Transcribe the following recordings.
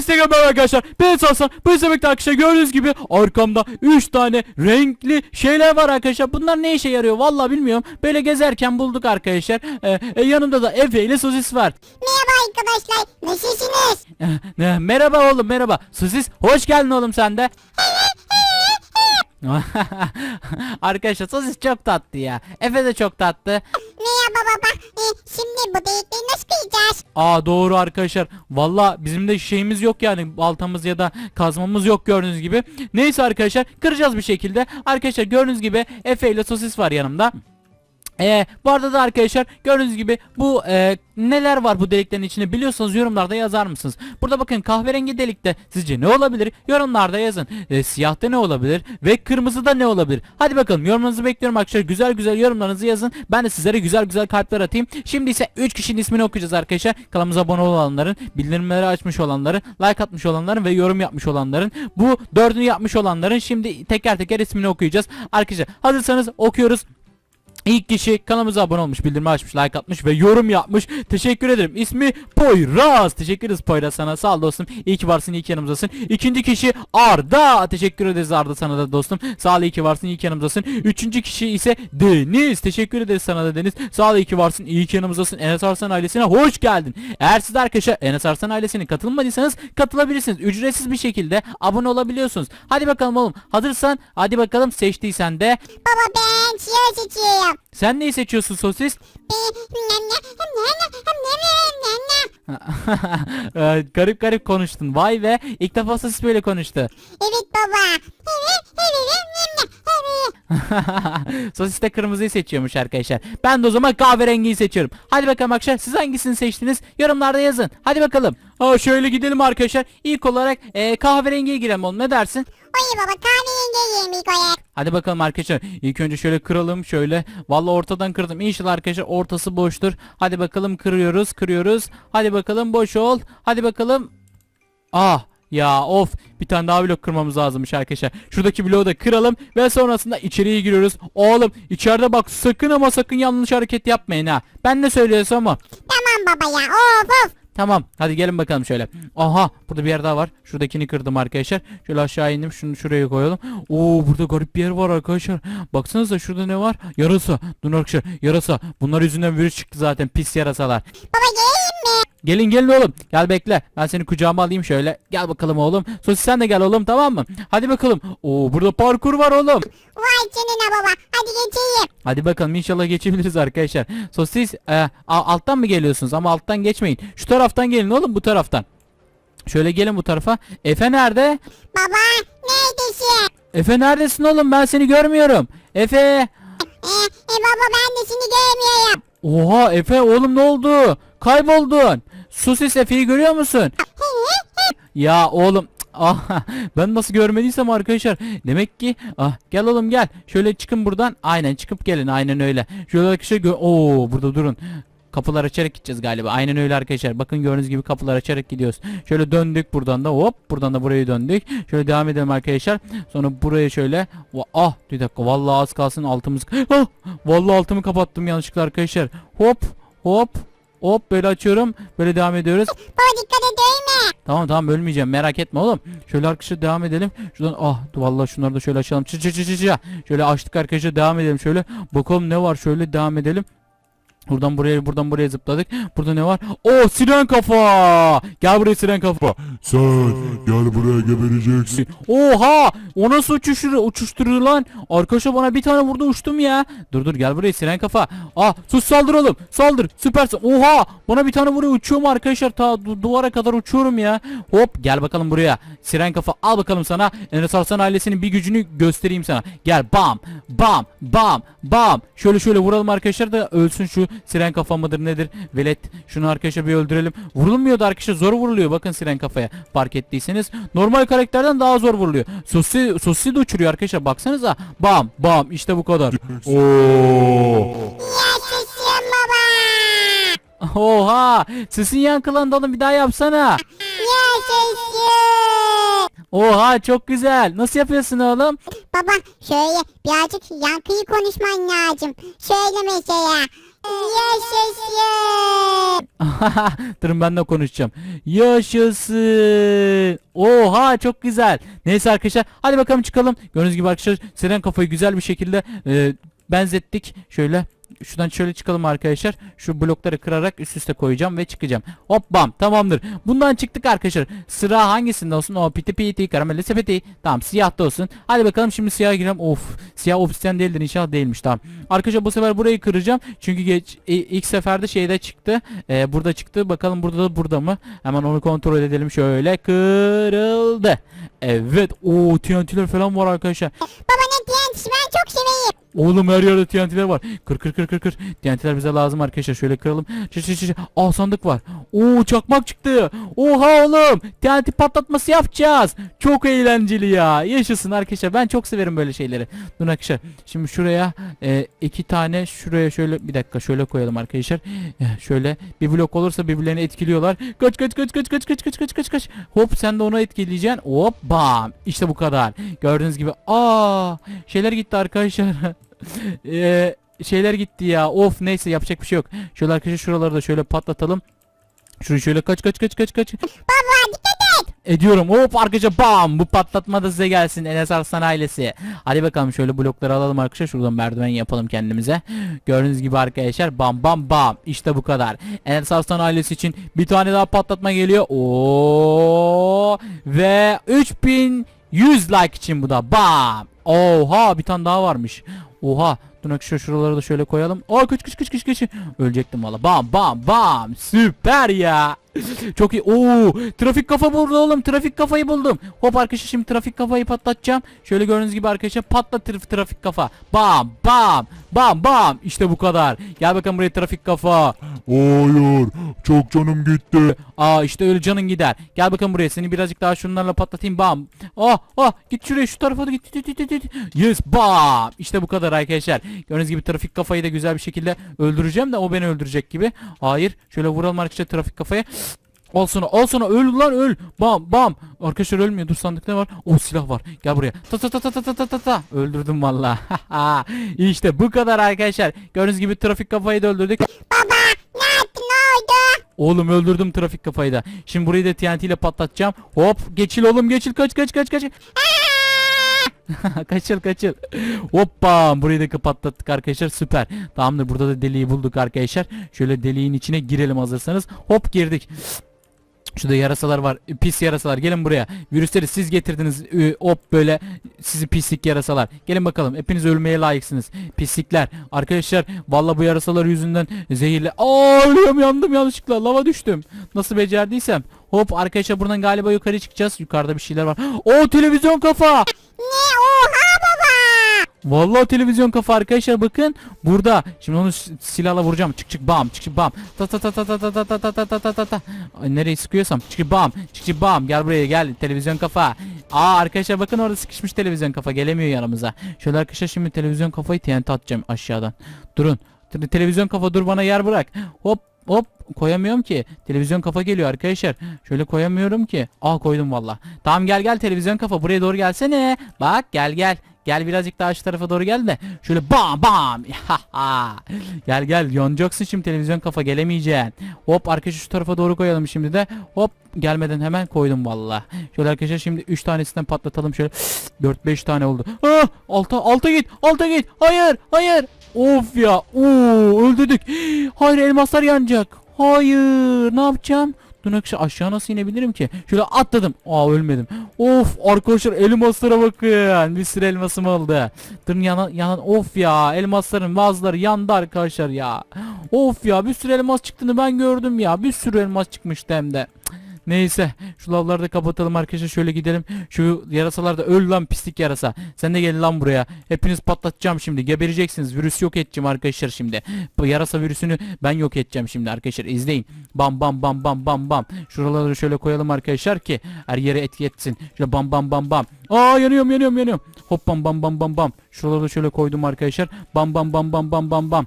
Instagram arkadaşlar. Ben Hasan. Bu izlemekte arkadaşlar gördüğünüz gibi arkamda 3 tane renkli şeyler var arkadaşlar. Bunlar ne işe yarıyor vallahi bilmiyorum. Böyle gezerken bulduk arkadaşlar. Ee, e, yanımda da Efe ile sosis var. Merhaba arkadaşlar. Nasılsınız? Ee, e, merhaba oğlum merhaba. Sosis hoş geldin oğlum sen de. arkadaşlar sosis çok tatlı ya. Efe de çok tatlı. Merhaba baba. Ee, şimdi bu delikleri nasıl kıyacağız? Aa doğru arkadaşlar. Valla bizim de şeyimiz yok yani baltamız ya da kazmamız yok gördüğünüz gibi. Neyse arkadaşlar kıracağız bir şekilde. Arkadaşlar gördüğünüz gibi Efe ile sosis var yanımda. Ee, bu arada da arkadaşlar gördüğünüz gibi bu e, neler var bu deliklerin içinde biliyorsanız yorumlarda yazar mısınız? Burada bakın kahverengi delikte sizce ne olabilir? Yorumlarda yazın. E, siyahta ne olabilir? Ve kırmızıda ne olabilir? Hadi bakalım yorumlarınızı bekliyorum arkadaşlar. Güzel güzel yorumlarınızı yazın. Ben de sizlere güzel güzel kalpler atayım. Şimdi ise 3 kişinin ismini okuyacağız arkadaşlar. Kanalımıza abone olanların, bildirimleri açmış olanların, like atmış olanların ve yorum yapmış olanların. Bu dördünü yapmış olanların şimdi teker teker ismini okuyacağız. Arkadaşlar hazırsanız okuyoruz. İlk kişi kanalımıza abone olmuş, bildirimi açmış, like atmış ve yorum yapmış. Teşekkür ederim. İsmi Poyraz. Teşekkür ederiz Poyraz sana. Sağ ol dostum. İyi ki varsın, iyi ki yanımızdasın. İkinci kişi Arda. Teşekkür ederiz Arda sana da dostum. Sağ ol, iyi ki varsın, iyi ki yanımızdasın. Üçüncü kişi ise Deniz. Teşekkür ederiz sana da Deniz. Sağ ol, iyi ki varsın, iyi ki yanımızdasın. Enes Arslan ailesine hoş geldin. Eğer siz de arkadaşlar Enes Arslan ailesine katılmadıysanız katılabilirsiniz. Ücretsiz bir şekilde abone olabiliyorsunuz. Hadi bakalım oğlum. Hazırsan hadi bakalım seçtiysen de. Baba ben siyah seçiyorum. Sen neyi seçiyorsun sosis? Ee, garip garip konuştun. Vay be. İlk defa sosis böyle konuştu. Evet baba. sosis de kırmızıyı seçiyormuş arkadaşlar. Ben de o zaman kahverengiyi seçiyorum. Hadi bakalım arkadaşlar siz hangisini seçtiniz? Yorumlarda yazın. Hadi bakalım. Aa, şöyle gidelim arkadaşlar. İlk olarak e, kahverengiye girelim oğlum. Ne dersin? Oy baba kahverengi yiyeyim ilk olarak. Hadi bakalım arkadaşlar. İlk önce şöyle kıralım şöyle. Vallahi ortadan kırdım. İnşallah arkadaşlar ortası boştur. Hadi bakalım kırıyoruz, kırıyoruz. Hadi bakalım boş ol. Hadi bakalım. Ah ya of bir tane daha blok kırmamız lazımmış arkadaşlar. Şuradaki bloğu da kıralım ve sonrasında içeriye giriyoruz. Oğlum içeride bak sakın ama sakın yanlış hareket yapmayın ha. Ben ne söylüyorsam o. Tamam baba ya. Of of. Tamam hadi gelin bakalım şöyle. Aha burada bir yer daha var. Şuradakini kırdım arkadaşlar. Şöyle aşağı indim şunu şuraya koyalım. Oo burada garip bir yer var arkadaşlar. Baksanıza şurada ne var? Yarasa. Dur arkadaşlar yarasa. Bunlar yüzünden virüs çıktı zaten pis yarasalar. Baba mi? Gelin gelin oğlum. Gel bekle. Ben seni kucağıma alayım şöyle. Gel bakalım oğlum. Sosis sen de gel oğlum tamam mı? Hadi bakalım. Oo burada parkur var oğlum. Vay canına baba. Hadi geçeyim. Hadi bakalım inşallah geçebiliriz arkadaşlar. Sosis e, alttan mı geliyorsunuz ama alttan geçmeyin. Şu taraftan gelin oğlum bu taraftan. Şöyle gelin bu tarafa. Efe nerede? Baba neredesin? Efe neredesin oğlum ben seni görmüyorum. Efe. Ee, e, baba ben de seni görmüyorum. Oha Efe oğlum ne oldu? Kayboldun. Sosis Efe'yi görüyor musun? Ya oğlum Ah, ben nasıl görmediysem arkadaşlar. Demek ki ah gel oğlum gel. Şöyle çıkın buradan. Aynen çıkıp gelin. Aynen öyle. Şöyle arkadaşlar gö- Oo burada durun. Kapılar açarak gideceğiz galiba. Aynen öyle arkadaşlar. Bakın gördüğünüz gibi kapılar açarak gidiyoruz. Şöyle döndük buradan da. Hop buradan da buraya döndük. Şöyle devam edelim arkadaşlar. Sonra buraya şöyle. Ah bir dakika. Vallahi az kalsın altımız ah, vallahi altımı kapattım yanlışlıkla arkadaşlar. Hop hop hop böyle açıyorum böyle devam ediyoruz Baba dikkat et değme. Tamam tamam ölmeyeceğim merak etme oğlum. Şöyle arkadaşlar devam edelim. Şuradan ah vallahi şunları da şöyle açalım. Çı çı çı çı çı. Şöyle açtık arkadaşlar devam edelim şöyle. Bakalım ne var şöyle devam edelim. Buradan buraya buradan buraya zıpladık. Burada ne var? Oo siren kafa. Gel buraya siren kafa. Sen gel buraya gebereceksin. Oha! O nasıl uçuşur, uçuşturur lan? Arkadaşlar bana bir tane vurdu uçtum ya. Dur dur gel buraya siren kafa. Ah sus saldır oğlum. Saldır. Süpersin. Oha! Bana bir tane vuruyor uçuyorum arkadaşlar. Ta du- duvara kadar uçuyorum ya. Hop gel bakalım buraya. Siren kafa al bakalım sana. Enes Arslan ailesinin bir gücünü göstereyim sana. Gel bam bam bam bam. Şöyle şöyle vuralım arkadaşlar da ölsün şu siren kafa mıdır nedir? Velet şunu arkadaşlar bir öldürelim. Vurulmuyordu arkadaşlar zor vuruluyor bakın siren kafaya. Fark ettiyseniz normal karakterden daha zor vuruluyor. Sosi sosi de uçuruyor arkadaşlar baksanıza. Bam bam işte bu kadar. Oo. Yaşasın baba. Oha! Sesin yankılandı oğlum bir daha yapsana. Yaşasın. Oha çok güzel. Nasıl yapıyorsun oğlum? Baba şöyle birazcık yankıyı konuşman lazım. Şöyle mesela. Yaşasın. Durun ben de konuşacağım. Yaşasın. Oha çok güzel. Neyse arkadaşlar hadi bakalım çıkalım. Gördüğünüz gibi arkadaşlar Seren kafayı güzel bir şekilde e, benzettik. Şöyle şuradan şöyle çıkalım arkadaşlar. Şu blokları kırarak üst üste koyacağım ve çıkacağım. Hop bam tamamdır. Bundan çıktık arkadaşlar. Sıra hangisinde olsun? O piti piti karamelli sepeti. Tamam siyah da olsun. Hadi bakalım şimdi siyah girelim. Of siyah obsidian değildir inşallah değilmiş tamam. Arkadaşlar bu sefer burayı kıracağım. Çünkü geç, ilk seferde şeyde çıktı. Ee, burada çıktı. Bakalım burada da burada mı? Hemen onu kontrol edelim. Şöyle kırıldı. Evet. O TNT'ler falan var arkadaşlar. Baba ne diyen ben çok seveyim. Oğlum her yerde TNT'ler var. Kır kır kır kır kır. TNT'ler bize lazım arkadaşlar. Şöyle kıralım. Çı çı çı çı. Aa sandık var. Oo çakmak çıktı. Oha oğlum. TNT patlatması yapacağız. Çok eğlenceli ya. Yaşasın arkadaşlar. Ben çok severim böyle şeyleri. Dur arkadaşlar. Şimdi şuraya e, iki tane şuraya şöyle bir dakika şöyle koyalım arkadaşlar. Eh, şöyle bir blok olursa birbirlerini etkiliyorlar. Kaç kaç kaç kaç kaç kaç kaç kaç kaç kaç. Hop sen de onu etkileyeceksin. Hop bam. İşte bu kadar. Gördüğünüz gibi. Aa şeyler gitti arkadaşlar. Eee şeyler gitti ya. Of neyse yapacak bir şey yok. Şöyle arkadaşlar şuraları da şöyle patlatalım. Şurayı şöyle kaç kaç kaç kaç kaç. Baba dikkat et. Ediyorum. Hop arkadaşlar bam. Bu patlatma da size gelsin Enes Arslan ailesi. Hadi bakalım şöyle blokları alalım arkadaşlar. Şuradan merdiven yapalım kendimize. Gördüğünüz gibi arkadaşlar bam bam bam. İşte bu kadar. Enes Arslan ailesi için bir tane daha patlatma geliyor. Oo ve 3100 like için bu da. Bam. Oha bir tane daha varmış. Oha. Dur arkadaşlar şuraları da şöyle koyalım. Aa kıç kıç kıç kıç kıç. Ölecektim valla. Bam bam bam. Süper ya. Çok iyi. Oo, trafik kafa buldu oğlum. Trafik kafayı buldum. Hop arkadaşlar şimdi trafik kafayı patlatacağım. Şöyle gördüğünüz gibi arkadaşlar patlat traf- trafik kafa. Bam bam bam bam. İşte bu kadar. Gel bakalım buraya trafik kafa. Hayır. Çok canım gitti. Aa işte öyle canın gider. Gel bakalım buraya. Seni birazcık daha şunlarla patlatayım. Bam. Oh oh git şuraya şu tarafa da git, git, git. Yes bam. İşte bu kadar arkadaşlar. Gördüğünüz gibi trafik kafayı da güzel bir şekilde öldüreceğim de o beni öldürecek gibi. Hayır. Şöyle vuralım arkadaşlar trafik kafaya. Al sana al sana öl lan öl. Bam bam. Arkadaşlar ölmüyor. Dur sandıkta ne var? O silah var. Gel buraya. Ta ta ta ta ta ta ta ta ta. Öldürdüm valla. işte bu kadar arkadaşlar. Gördüğünüz gibi trafik kafayı da öldürdük. Baba ne yaptın ne oldu? Oğlum öldürdüm trafik kafayı da. Şimdi burayı da TNT ile patlatacağım. Hop geçil oğlum geçil kaç kaç kaç kaç. kaçıl kaçıl. Hoppa burayı da patlattık arkadaşlar süper. Tamamdır burada da deliği bulduk arkadaşlar. Şöyle deliğin içine girelim hazırsanız. Hop girdik. Şurada yarasalar var. Pis yarasalar. Gelin buraya. Virüsleri siz getirdiniz. Hop böyle sizi pislik yarasalar. Gelin bakalım. Hepiniz ölmeye layıksınız. Pislikler. Arkadaşlar valla bu yarasalar yüzünden zehirli. Aa ölüyorum yandım yanlışlıkla. Lava düştüm. Nasıl becerdiysem. Hop arkadaşlar buradan galiba yukarı çıkacağız. Yukarıda bir şeyler var. O televizyon kafa. Vallahi televizyon kafa arkadaşlar bakın burada. Şimdi onu silahla vuracağım. Çık çık bam çık çık bam. Ta ta ta ta ta ta ta ta ta ta ta ta ta ta. Ay, Nereyi sıkıyorsam çık çık bam çık çık bam gel buraya gel televizyon kafa. Aa arkadaşlar bakın orada sıkışmış televizyon kafa gelemiyor yanımıza. Şöyle arkadaşlar şimdi televizyon kafayı TNT atacağım aşağıdan. Durun. Te- televizyon kafa dur bana yer bırak. Hop hop koyamıyorum ki. Televizyon kafa geliyor arkadaşlar. Şöyle koyamıyorum ki. Aa koydum valla. Tamam gel gel televizyon kafa buraya doğru gelsene. Bak gel gel. Gel birazcık daha şu tarafa doğru gel de. Şöyle bam bam. gel gel yanacaksın şimdi televizyon kafa gelemeyeceksin. Hop arkadaşlar şu tarafa doğru koyalım şimdi de. Hop gelmeden hemen koydum valla. Şöyle arkadaşlar şimdi 3 tanesinden patlatalım şöyle. 4-5 tane oldu. Ah, alta alta git alta git. Hayır hayır. Of ya. Oo öldürdük. Hayır elmaslar yanacak. Hayır ne yapacağım? Dur arkadaşlar aşağı nasıl inebilirim ki? Şöyle atladım. Aa ölmedim. Of arkadaşlar elmaslara bakın. Bir sürü elmasım oldu. Durun yana, yana of ya elmasların bazıları yandı arkadaşlar ya. Of ya bir sürü elmas çıktığını ben gördüm ya. Bir sürü elmas çıkmıştı hem de. Neyse şu lavları da kapatalım arkadaşlar şöyle gidelim. Şu yarasalar da öl lan pislik yarasa. Sen de gelin lan buraya. Hepiniz patlatacağım şimdi. Gebereceksiniz. Virüs yok edeceğim arkadaşlar şimdi. Bu yarasa virüsünü ben yok edeceğim şimdi arkadaşlar. izleyin. Bam bam bam bam bam bam. Şuraları şöyle koyalım arkadaşlar ki her yere etki etsin. Şöyle bam bam bam bam. Aa yanıyorum yanıyorum yanıyorum. Hop bam bam bam bam bam. Şuraları şöyle koydum arkadaşlar. Bam bam bam bam bam bam bam.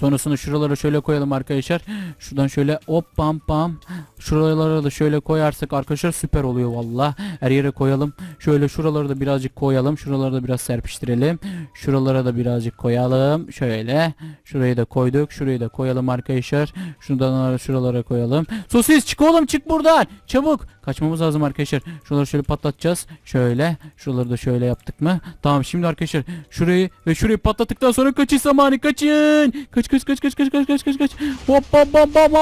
Sonrasında şuralara şöyle koyalım arkadaşlar. Şuradan şöyle hop pam pam. Şuralara da şöyle koyarsak arkadaşlar süper oluyor valla. Her yere koyalım. Şöyle şuraları da birazcık koyalım. Şuraları da biraz serpiştirelim. Şuralara da birazcık koyalım. Şöyle. Şurayı da koyduk. Şurayı da koyalım arkadaşlar. Şuradan şuralara koyalım. Sosis çık oğlum çık buradan. Çabuk. Kaçmamız lazım arkadaşlar. Şuraları şöyle patlatacağız. Şöyle. Şuraları da şöyle yaptık mı? Tamam şimdi arkadaşlar şurayı ve şurayı patlattıktan sonra kaçış zamanı kaçın kaç kaç kaç kaç kaç kaç kaç kaç kaç. Hop hop hop hop.